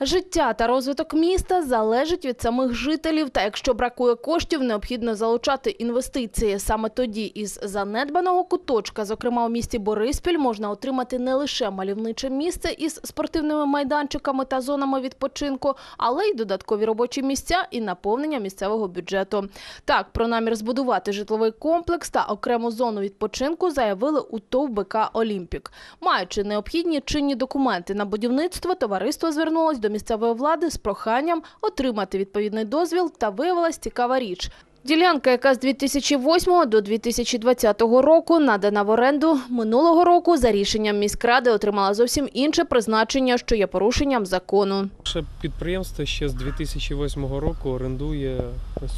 Життя та розвиток міста залежить від самих жителів. Та якщо бракує коштів, необхідно залучати інвестиції. Саме тоді із занедбаного куточка, зокрема у місті Бориспіль, можна отримати не лише мальовниче місце із спортивними майданчиками та зонами відпочинку, але й додаткові робочі місця і наповнення місцевого бюджету. Так, про намір збудувати житловий комплекс та окрему зону відпочинку заявили у ТОВ БК «Олімпік». Маючи необхідні чинні документи на будівництво, товариство звернулось до місцевої влади з проханням отримати відповідний дозвіл та виявилась цікава річ. Ділянка, яка з 2008 до 2020 року надана в оренду, минулого року за рішенням міськради отримала зовсім інше призначення, що є порушенням закону. Наше підприємство ще з 2008 року орендує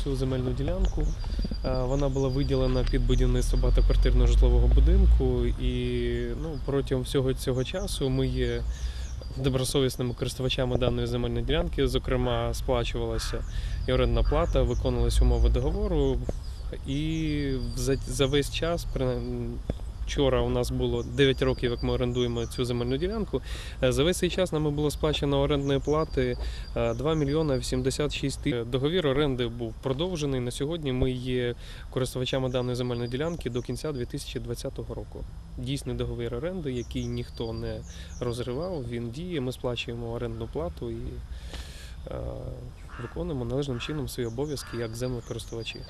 цю земельну ділянку. Е, Вона була виділена під будівництво багатоквартирного житлового будинку, і ну, протягом всього цього часу ми є добросовісними користувачами даної земельної ділянки. Зокрема, сплачувалася і орендна плата, виконувалися умови договору. І за, за весь час, вчора у нас було 9 років, як ми орендуємо цю земельну ділянку. Е, За весь цей час нам було сплачено орендної плати е, 2 мільйони 86 тисяч. Договір оренди був продовжений. На сьогодні ми є користувачами даної земельної ділянки до кінця 2020 року. Дійсний договір оренди, який ніхто не розривав, він діє. Ми сплачуємо орендну плату і е, виконуємо належним чином свої обов'язки як землекористувачі.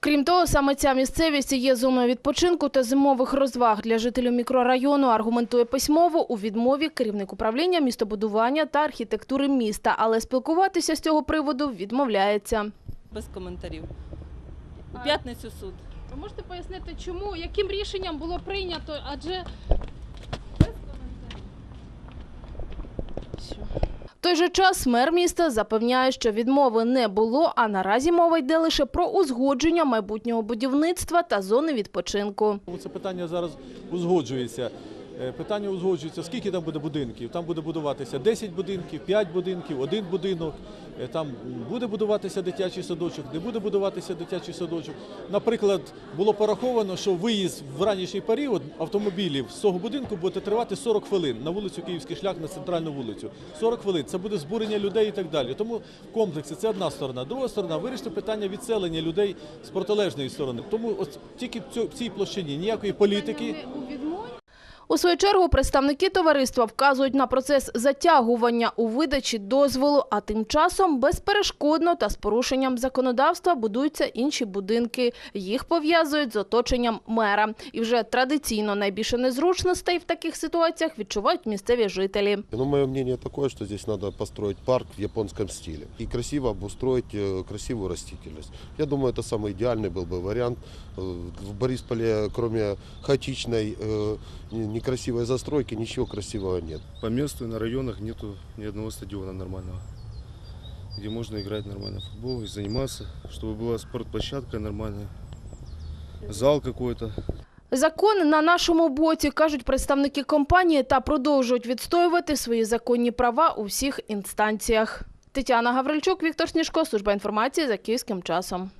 Крім того, саме ця місцевість є зоною відпочинку та зимових розваг для жителів мікрорайону. Аргументує письмово у відмові керівник управління містобудування та архітектури міста, але спілкуватися з цього приводу відмовляється. Без коментарів. У п'ятницю суд. Ви можете пояснити, чому, яким рішенням було прийнято, адже В той же час мер міста запевняє, що відмови не було, а наразі мова йде лише про узгодження майбутнього будівництва та зони відпочинку. Це питання зараз узгоджується. Е, Питання узгоджується, скільки там буде будинків. Там буде будуватися 10 будинків, 5 будинків, один будинок. Е, Там буде будуватися дитячий садочок, не буде будуватися дитячий садочок. Наприклад, було пораховано, що виїзд в ранішній період автомобілів з цього будинку буде тривати 40 хвилин на вулицю Київський шлях на центральну вулицю. 40 хвилин це буде збурення людей і так далі. Тому в комплексі це одна сторона. Друга сторона вирішити питання відселення людей з протилежної сторони. Тому ось тільки в цій площині ніякої політики. у відмові У свою чергу представники товариства вказують на процес затягування у видачі дозволу, а тим часом безперешкодно та з порушенням законодавства будуються інші будинки. Їх пов'язують з оточенням мера. І вже традиційно найбільше незручностей в таких ситуаціях відчувають місцеві жителі. Ну, мое мнение такое, что здесь надо построить парк в японском стиле и красиво обустроить э, красивую растительность. Я думаю, это самый идеальный был бы вариант. Э, В Борисполе, кроме хаотичной, э, не- некрасивой застройки, ничего красивого нет. По месту и на районах нету ни одного стадиона нормального, где можно играть нормально в футбол и заниматься, чтобы была спортплощадка нормальная, зал какой-то. Закон на нашому боці, кажуть представники компанії, та продовжують відстоювати свої законні права у всіх інстанціях. Тетяна Гаврильчук, Віктор Сніжко, служба інформації за київським часом.